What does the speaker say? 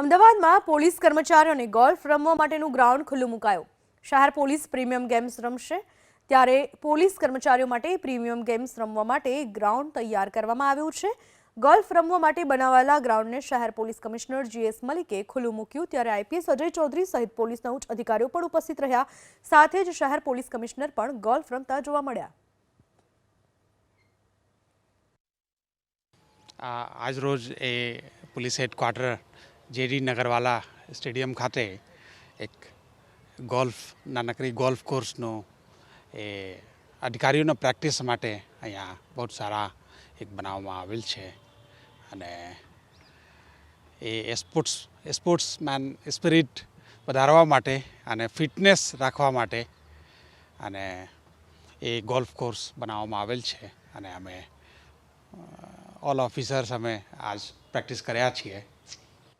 અમદાવાદમાં પોલીસ કર્મચારીઓને ગોલ્ફ રમવા માટેનું ગ્રાઉન્ડ ખુલ્લું મુકાયું. શહેર પોલીસ પ્રીમિયમ ગેમ્સ રમશે. ત્યારે પોલીસ કર્મચારીઓ માટે પ્રીમિયમ ગેમ્સ રમવા માટે ગ્રાઉન્ડ તૈયાર કરવામાં આવ્યું છે. ગોલ્ફ રમવા માટે બનાવાયેલા ગ્રાઉન્ડને શહેર પોલીસ કમિશનર જીએસ મલિકે ખુલ્લું મૂક્યું. ત્યારે આઈપીએસ અજય ચૌધરી સહિત પોલીસના ઉચ્ચ અધિકારીઓ પણ ઉપસ્થિત રહ્યા. સાથે જ શહેર પોલીસ કમિશનર પણ ગોલ્ફ રમતા જોવા મળ્યા. આજરોજ એ police headquarter JD Nagarwala stadium ખાતે એક ગોલ્ફ નાનકડી ગોલ્ફ કોર્સનો એ અધિકારીઓના પ્રેક્ટિસ માટે અહીંયા બહુ સારા એક બનાવવામાં આવેલ છે અને એ સ્પોર્ટ્સ સ્પોર્ટ્સમેન સ્પિરિટ વધારવા માટે અને ફિટનેસ રાખવા માટે અને એ ગોલ્ફ કોર્સ બનાવવામાં આવેલ છે અને અમે ઓલ ઓફિસર્સ અમે આજ પ્રેક્ટિસ કર્યા છીએ